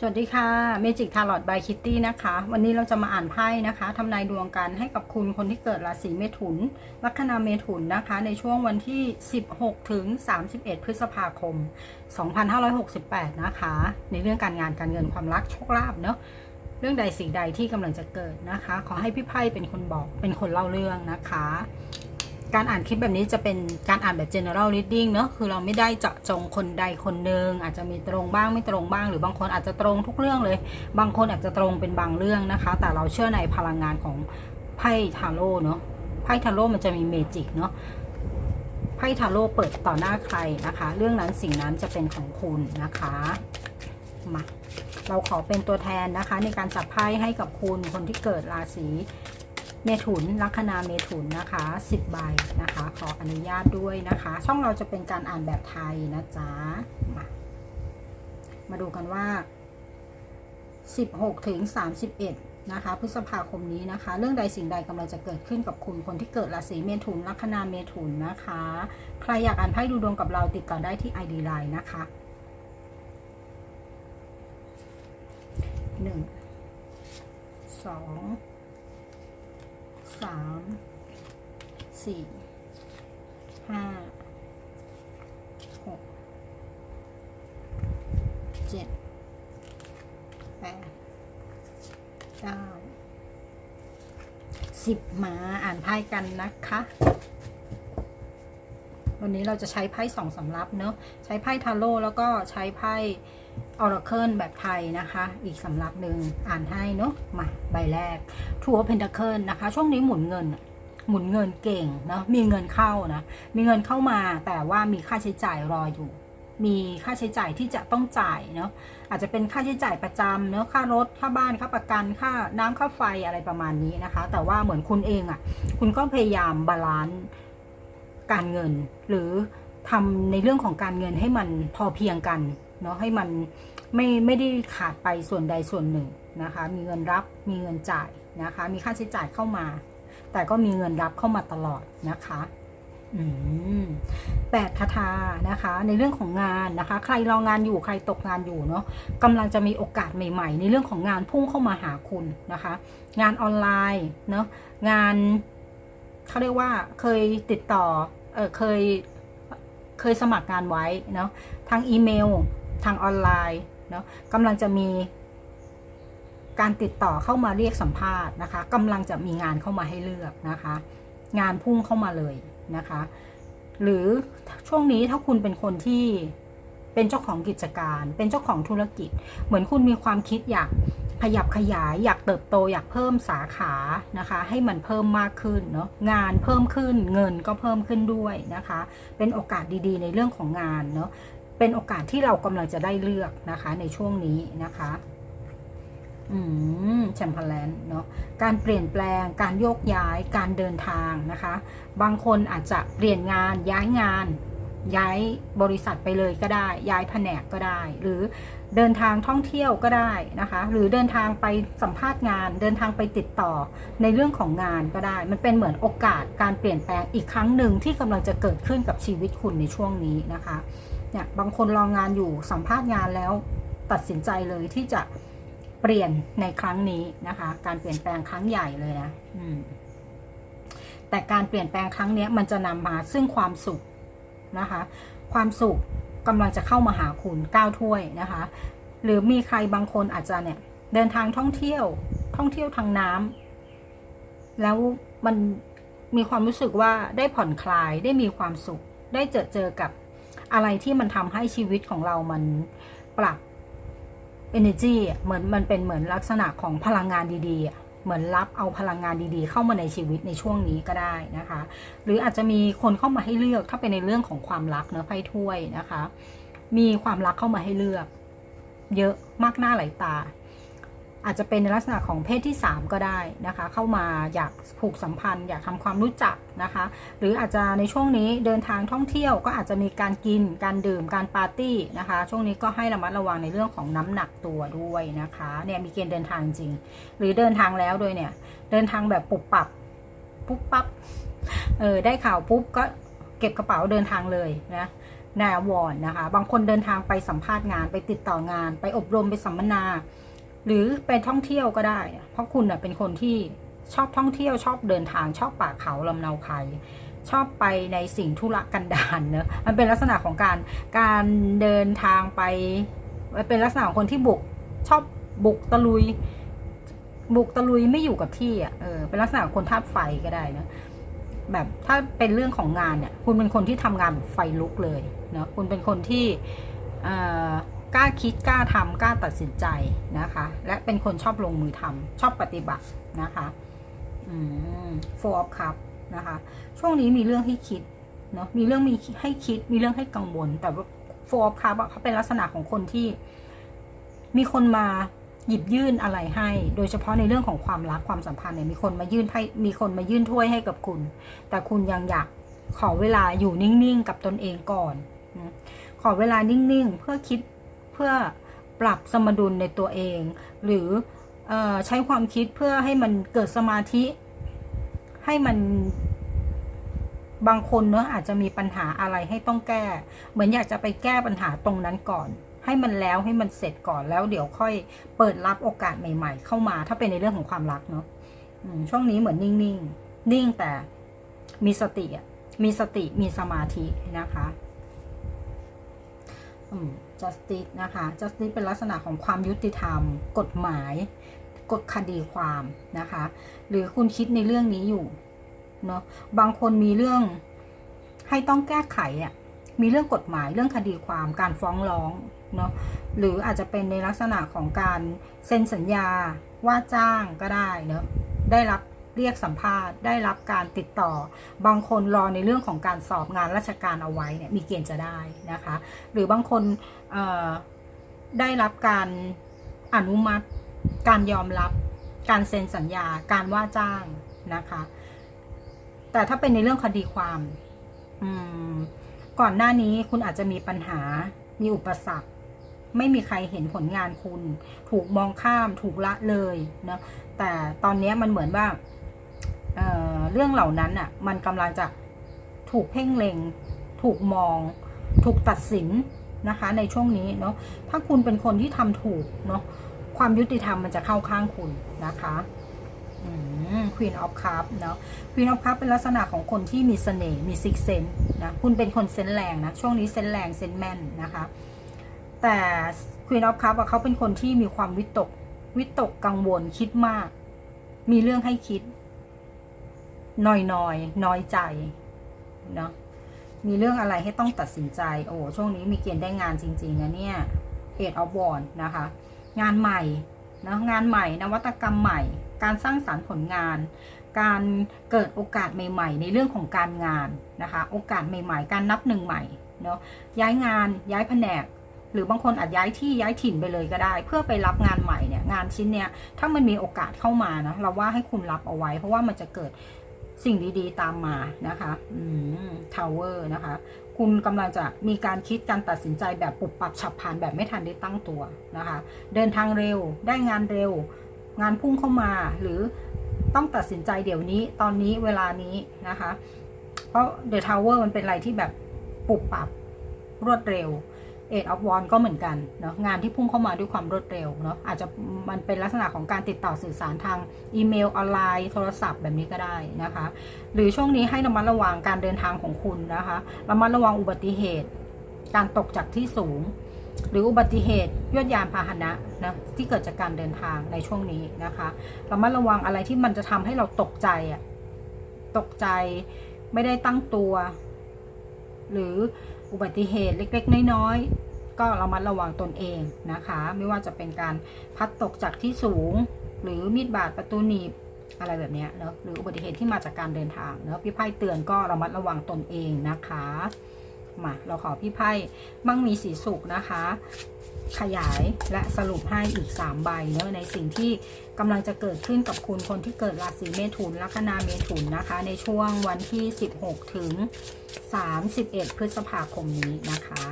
สวัสดีค่ะเมจิกทาร์ลอตบายคิตตี้นะคะ วันนี้เราจะมาอ่านไพ่นะคะทำนายดวงกันให้กับคุณคนที่เกิดราศีเมถุน ลัคนาเมถุนนะคะ ในช่วงวันที่ 16 ถึง 31 พฤษภาคม 2568 นะคะ ในเรื่องการงานการเงินความรักโชคลาภเนาะเรื่องใดสิ่งใดที่กำลังจะเกิดนะคะ ขอให้พี่ไพ่เป็นคนบอกเป็นคนเล่าเรื่องนะคะ การอ่านคลิปแบบนี้จะเป็นการอ่านแบบ general reading เนอะคือเราไม่ได้เจาะจงคนใดคนหนึ่งอาจจะมีตรงบ้างไม่ตรงบ้าง หรือบางคนอาจจะตรงทุกเรื่องเลย บางคนอาจจะตรงเป็นบางเรื่องนะคะ แต่เราเชื่อในพลังงานของไพ่ทาโร่เนอะไพ่ทาโร่มันจะมีเมจิกเนาะไพ่ทาโร่เปิดต่อหน้าใครนะคะ เรื่องนั้นสิ่งนั้นจะเป็นของคุณนะคะมาเราขอเป็นตัวแทนนะคะ ในการจับไพ่ให้กับคุณคนที่เกิดราศี เมถุนลัคนาเมถุนนะคะ10ใบนะคะ ขออนุญาตด้วยนะคะ ช่องเราจะเป็นการอ่านแบบไทยนะจ๊ะมามาดูกันว่า 16ถึง31นะคะพฤษภาคมนี้นะคะ เรื่องใดสิ่งใดกำลังจะเกิดขึ้นกับคุณคนที่เกิดราศีเมถุนลัคนาเมถุนนะคะ ใครอยากอ่านไพ่ดูดวงกับเราติดต่อได้ที่ ID Line นะคะหนึ่งสอง สามสี่ห้าหกเจ็ดแปดเก้าสิบหมาอ่านไพ่กันนะคะ วันนี้เราจะใช้ไพ่สองสำรับเนอะใช้ไพ่ทาโร่แล้วก็ใช้ไพ่ออร์เคิลแบบไทยนะคะ อีกสำรับหนึ่งอ่านให้เนอะมาใบแรกทัวร์เพนทาเคิลนะคะ ช่วงนี้หมุนเงิน หมุนเงินเก่งเนาะมีเงินเข้านะมีเงินเข้ามาแต่ว่ามีค่าใช้จ่ายรออยู่มีค่าใช้จ่ายที่จะต้องจ่ายเนาะอาจจะเป็นค่าใช้จ่ายประจำเนาะค่ารถค่าบ้านค่าประกันค่าน้ำค่าไฟอะไรประมาณนี้นะคะ แต่ว่าเหมือนคุณเองอะ่ะ คุณก็พยายามบาลานซ์ การเงิน หรือทำในเรื่องของการเงินให้มันพอเพียงกันเนาะให้มันไม่ไม่ได้ขาดไปส่วนใดส่วนหนึ่งนะคะ มีเงินรับมีเงินจ่ายนะคะ มีค่าใช้จ่ายเข้ามา แต่ก็มีเงินรับเข้ามาตลอดนะคะอืมแปดคาถานะคะ ในเรื่องของงานนะคะ ใครรองานอยู่ใครตกงานอยู่เนาะกำลังจะมีโอกาสใหม่ ๆ ในเรื่องของงานพุ่งเข้ามาหาคุณนะคะ งานออนไลน์เนาะงานเขาเรียกว่าเคยติดต่อ เเคยเคยสมัครงานไว้เนาะทางอีเมล ทางออนไลน์เนาะกำลังจะมีการติดต่อเข้ามาเรียกสัมภาษณ์นะคะกำลังจะมีงานเข้ามาให้เลือกนะคะ งานพุ่งเข้ามาเลยนะคะ หรือช่วงนี้ถ้าคุณเป็นคนที่เป็นเจ้าของกิจการ เป็นเจ้าของธุรกิจ เหมือนคุณมีความคิดอยาก ขยับขยายอยากเติบโตอยากเพิ่มสาขานะคะ ให้มันเพิ่มมากขึ้นเนาะงานเพิ่มขึ้นเงินก็เพิ่มขึ้นด้วยนะคะ เป็นโอกาสดีๆ ในเรื่องของงานเนาะเป็นโอกาสที่เรากำลังจะได้เลือกนะคะในช่วงนี้นะคะอืมแชมเปญแลนเนาะการเปลี่ยนแปลงการโยกย้ายการเดินทางนะคะ บางคนอาจจะเปลี่ยนงานย้ายงาน ย้ายบริษัทไปเลยก็ได้ ย้ายแผนกก็ได้ หรือเดินทางท่องเที่ยวก็ได้นะคะ หรือเดินทางไปสัมภาษณ์งาน เดินทางไปติดต่อในเรื่องของงานก็ได้ มันเป็นเหมือนโอกาสการเปลี่ยนแปลงอีกครั้งหนึ่งที่กำลังจะเกิดขึ้นกับชีวิตคุณในช่วงนี้นะคะเนี่ยบางคนรองงานอยู่สัมภาษณ์งานแล้วตัดสินใจเลยที่จะเปลี่ยนในครั้งนี้นะคะ การเปลี่ยนแปลงครั้งใหญ่เลยนะแต่การเปลี่ยนแปลงครั้งนี้มันจะนำมาซึ่งความสุข นะคะ ความสุขกำลังจะเข้ามาหาคุณก้าวถ้วยนะคะ หรือมีใครบางคนอาจจะเนี่ยเดินทางท่องเที่ยว ท่องเที่ยวทางน้ำแล้วมันมีความรู้สึกว่าได้ผ่อนคลายได้มีความสุข ได้เจอเจอกับอะไรที่มันทำให้ชีวิตของเรามันปรับ energy เหมือนมันเป็นเหมือนลักษณะของพลังงานดีๆอะ เหมือนรับเอาพลังงานดีๆ เข้ามาในชีวิตในช่วงนี้ก็ได้นะคะ หรืออาจจะมีคนเข้ามาให้เลือกถ้าเป็นในเรื่องของความรักเนื้อะไพ่ถ้วยนะคะ มีความรักเข้ามาให้เลือก เยอะมากหน้าหลายตา อาจจะเป็นในลักษณะของเพศที่ 3 ก็ได้นะคะ เข้ามาอยากผูกสัมพันธ์ อยากทำความรู้จักนะคะ หรืออาจจะในช่วงนี้เดินทางท่องเที่ยวก็อาจจะมีการกินการดื่มการปาร์ตี้นะคะ ช่วงนี้ก็ให้ระมัดระวังในเรื่องของน้ำหนักตัวด้วยนะคะเนี่ยมีเกณฑ์เดินทางจริง หรือเดินทางแล้วโดยเนี่ยเดินทางแบบปุบปับปุ๊บปั๊บเออได้ข่าวปุ๊บก็เก็บกระเป๋าเดินทางเลยนะนายอวรนะคะ บางคนเดินทางไปสัมภาษณ์งานไปติดต่องาน ไปอบรมไปสัมมนา หรือไปท่องเที่ยวก็ได้ เพราะคุณเป็นคนที่ชอบท่องเที่ยวชอบเดินทางชอบป่าเขาลำเนาไพรชอบไปในสิ่งธุรกันดารเนอะมันเป็นลักษณะของการการเดินทางไปมันเป็นลักษณะของคนที่บุกชอบบุกตะลุย บุกตะลุยไม่อยู่กับที่อะเออเป็นลักษณะของคนธาตุไฟก็ได้นะแบบถ้าเป็นเรื่องของงานเนี่ย คุณเป็นคนที่ทำงานแบบไฟลุกเลยเนาะคุณเป็นคนที่ กล้าคิดกล้าทำกล้าตัดสินใจนะคะ และเป็นคนชอบลงมือทำชอบปฏิบัตินะคะอืม four of cup นะคะ ช่วงนี้มีเรื่องให้คิดเนาะมีเรื่องมีให้คิดมีเรื่องให้กังวล แต่ว่า four of cup อะเขาเป็นลักษณะของคนที่ มีคนมาหยิบยื่นอะไรให้ โดยเฉพาะในเรื่องของความรักความสัมพันธ์เนี่ยมีคนมายื่นให้มีคนมายื่นถ้วยให้กับคุณ แต่คุณยังอยากขอเวลาอยู่นิ่งๆกับตนเองก่อน ขอเวลานิ่งๆ เพื่อคิด พื่อปรับสมดุลในตัวเอง หรืออใช้ความคิดเพื่อให้มันเกิดสมาธิ ให้มันบางคนเนอะอาจจะมีปัญหาอะไรให้ต้องแก้ เหมือนอยากจะไปแก้ปัญหาตรงนั้นก่อน ให้มันแล้วให้มันเสร็จก่อนแล้วเดี๋ยวค่อยเปิดรับโอกาสใหม่ ๆ เข้ามา ถ้าเป็นในเรื่องของความรักเนาะช่วงนี้เหมือนนิ่งๆ นิ่งแต่มีสติมีสติมีสมาธินะคะ justice นะคะ justice เป็นลักษณะของความยุติธรรม กฎหมาย กฎคดีความนะคะ หรือคุณคิดในเรื่องนี้อยู่เนาะบางคนมีเรื่องให้ต้องแก้ไขอะมีเรื่องกฎหมายเรื่องคดีความการฟ้องร้องเนาะหรืออาจจะเป็นในลักษณะของการเซ็นสัญญาว่าจ้างก็ได้เนาะได้รับ เรียกสัมภาษณ์ได้รับการติดต่อ บางคนรอในเรื่องของการสอบงานราชการเอาไว้เนี่ยมีเกณฑ์จะได้นะคะ หรือบางคนได้รับการอนุมัติ การยอมรับ การเซ็นสัญญา การว่าจ้างนะคะ แต่ถ้าเป็นในเรื่องคดีความอืมก่อนหน้านี้คุณอาจจะมีปัญหา มีอุปสรรค ไม่มีใครเห็นผลงานคุณ ถูกมองข้าม ถูกละเลยนะ แต่ตอนนี้มันเหมือนว่า เเรื่องเหล่านั้นอะมันกำลังจะถูกเพ่งเล็ง ถูกมอง ถูกตัดสินนะคะในช่วงนี้เนาะถ้าคุณเป็นคนที่ทำถูกเนาะความยุติธรรมมันจะเข้าข้างคุณนะคะควีนออฟคัพเนาะควีนออฟคัพเป็นลักษณะของคนที่มีเสน่ห์มีซิกเซนนะคุณเป็นคนเซนแรงนะ ช่วงนี้เซนแรงเซนแมนนะคะ แต่ควีนออฟคัพเขาเป็นคนที่มีความวิตก วิตกกังวลคิดมาก มีเรื่องให้คิด น้อยน้อยน้อยใจเนาะมีเรื่องอะไรให้ต้องตัดสินใจ โอ้ช่วงนี้มีเกณฑ์ได้งานจริงๆนะเนี่ยเอ็ดออฟวอนนะคะ งานใหม่นะงานใหม่นวัตกรรมใหม่ การสร้างสารรค์ผลงาน การเกิดโอกาสใหม่ ๆ ในเรื่องของการงานนะคะ โอกาสใหม่ๆ การนับหนึ่งใหม่เนาะย้ายงานย้ายแผนก หรือบางคนอาจย้ายที่ย้ายถิ่นไปเลยก็ได้ เพื่อไปรับงานใหม่เนี่ยงานชิ้นเนี้ยถ้ามันมีโอกาสเข้ามานะเราว่าให้คุณรับเอาไว้ เพราะว่ามันจะเกิด สิ่งดีๆ ตามมานะคะอืมทาวเวอร์นะคะ คุณกำลังจะมีการคิดการตัดสินใจแบบปุบปับฉับพลันแบบไม่ทันได้ตั้งตัวนะคะ เดินทางเร็ว ได้งานเร็ว งานพุ่งเข้ามาหรือต้องตัดสินใจเดี๋ยวนี้ตอนนี้เวลานี้นะคะ เพราะ The Tower มันเป็นอะไรที่แบบปุบปับรวดเร็ว เอ็ดออฟวอนก็เหมือนกันเนาะงานที่พุ่งเข้ามาด้วยความรวดเร็วเนาะอาจจะมันเป็นลักษณะของการติดต่อสื่อสารทางอีเมลออนไลน์โทรศัพท์แบบนี้ก็ได้นะคะ หรือช่วงนี้ให้ระมัดระวังการเดินทางของคุณนะคะระมัดระวังอุบัติเหตุ การตกจากที่สูง หรืออุบัติเหตุยวดยานพาหนะนะที่เกิดจากการเดินทางในช่วงนี้นะคะระมัดระวังอะไรที่มันจะทำให้เราตกใจอะตกใจไม่ได้ตั้งตัว หรือ อุบัติเหตุเล็กๆ น้อยๆ ก็ระมัดระวังตนเองนะคะ ไม่ว่าจะเป็นการพัดตกจากที่สูง หรือมีดบาดประตูหนีบอะไรแบบนี้เนาะหรืออุบัติเหตุที่มาจากการเดินทางเนาะพี่ไพ่เตือนก็ระมัดระวังตนเองนะคะ มาเราขอพี่ไพ่มั่งมีสีสุขนะคะ ขยายและสรุปให้อีก 3 ใบเนาะในสิ่งที่กำลังจะเกิดขึ้นกับคุณคนที่เกิดราศีเมถุนลัคนาเมถุนนะคะ ในช่วงวันที่ 16 ถึง 31 พฤษภาคมนี้นะคะ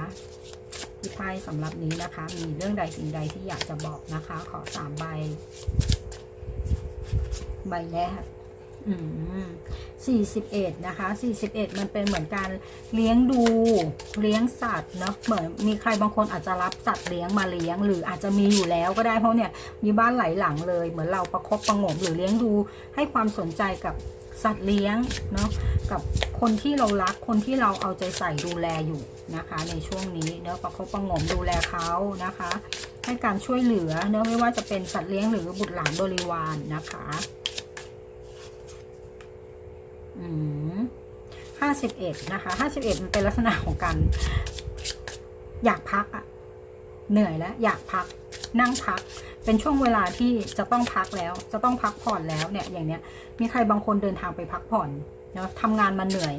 พี่ไพ่สำหรับนี้นะคะ มีเรื่องใดสิ่งใดที่อยากจะบอกนะคะ ขอ3ใบ ใบแรก 41 นะคะ 41 มันเป็นเหมือนการเลี้ยงดูเลี้ยงสัตว์เนาะเหมือนมีใครบางคนอาจจะรับสัตว์เลี้ยงมาเลี้ยง หรืออาจจะมีอยู่แล้วก็ได้เพราะเนี่ยมีบ้านหลายหลังเลย เหมือนเราประคบประงมหรือเลี้ยงดูให้ความสนใจกับสัตว์เลี้ยงเนาะกับคนที่เรารักคนที่เราเอาใจใส่ดูแลอยู่นะคะ ในช่วงนี้เนาะประคบประงมดูแลเขานะคะ ให้การช่วยเหลือเนาะไม่ว่าจะเป็นสัตว์เลี้ยงหรือบุตรหลานบริวารนนะคะ ห้าสิบเอ็ดนะคะห้าสิบเอ็ดมันเป็นลักษณะของการอยากพักอะเหนื่อยแล้ว อยากพักนั่งพัก เป็นช่วงเวลาที่จะต้องพักแล้ว จะต้องพักผ่อนแล้วเนี่ยอย่างเนี้ย มีใครบางคนเดินทางไปพักผ่อนเนาะทำงานมาเหนื่อย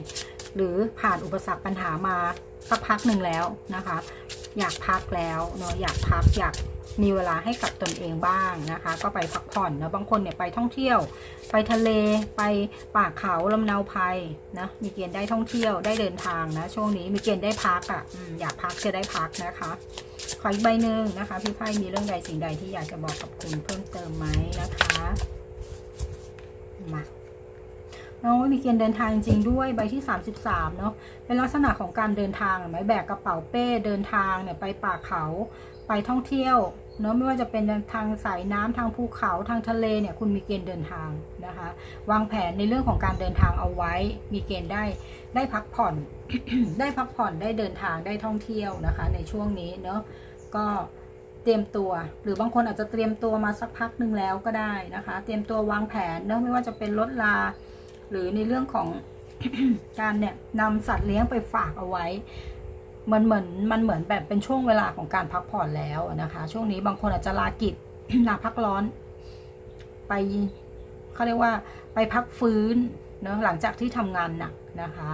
หรือผ่านอุปสรรคปัญหามาสักพักหนึ่งแล้วนะคะ อยากพักแล้วเนาะอยากพักอยาก มีเวลาให้กับตนเองบ้างนะคะ ก็ไปพักผ่อนนะบางคนเนี่ยไปท่องเที่ยว ไปทะเลไปป่าเขาลำเนาภัยนะมีเกณฑ์ได้ท่องเที่ยวได้เดินทางนะ ช่วงนี้มีเกณฑ์ได้พักอะ่ะอยากพักจะได้พักนะคะขออีกใบหนึ่งนะคะ พี่ไพ่มีเรื่องใดสิ่งใดที่อยากจะบอกกับคุณเพิ่มเติมไหมนะคะมาน้องมีเกณฑ์เดินทางจริงๆด้วยใบที่ 33เนาะเป็นลักษณะของการเดินทางเห็นไหมแบกกระเป๋าเป้เดินทางเนี่ยไปป่าเขา ไปท่องเที่ยวเนาะไม่ว่าจะเป็นทางสายน้ำทางภูเขาทางทะเลเนี่ยคุณมีเกณฑ์เดินทางนะคะ วางแผนในเรื่องของการเดินทางเอาไว้ มีเกณฑ์ได้ได้พักผ่อน ได้พักผ่อนได้เดินทางได้ท่องเที่ยวนะคะ ในช่วงนี้เนาะก็เตรียมตัว หรือบางคนอาจจะเตรียมตัวมาสักพักหนึ่งแล้วก็ได้นะคะ เตรียมตัววางแผนเนาะไม่ว่าจะเป็นลดลา หรือในเรื่องของการเนี่ยนำสัตว์เลี้ยงไปฝากเอาไว้ มันเหมือนมันเหมือนแบบเป็นช่วงเวลาของการพักผ่อนแล้วนะคะ ช่วงนี้บางคนอาจจะลากิจลาพักร้อน ไปเขาเรียกว่าไปพักฟื้นเนอะหลังจากที่ทำงานหนักนะคะ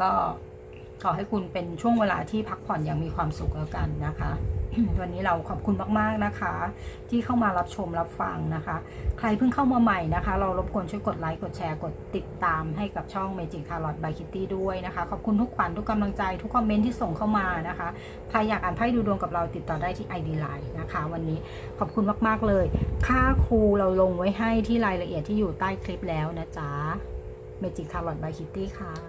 ก็ขอให้คุณเป็นช่วงเวลาที่พักผ่อนอย่างมีความสุขแล้วกันนะคะ วันนี้เราขอบคุณมากๆนะคะ ที่เข้ามารับชมรับฟังนะคะ ใครเพิ่งเข้ามาใหม่นะคะ เรารบกวนช่วยกดไลค์กดแชร์กดติดตามให้กับช่อง Magic Tarot by Kitty ด้วยนะคะ ขอบคุณทุกขวัญทุกกำลังใจทุกคอมเมนต์ที่ส่งเข้ามานะคะใครอยากอ่านไพ่ดูดวงกับเราติดต่อได้ที่ ID Line นะคะ วันนี้ขอบคุณมากๆเลย ค่าครูเราลงไว้ให้ที่รายละเอียดที่อยู่ใต้คลิปแล้วนะจ๊ะ Magic Tarot by Kitty ค่ะ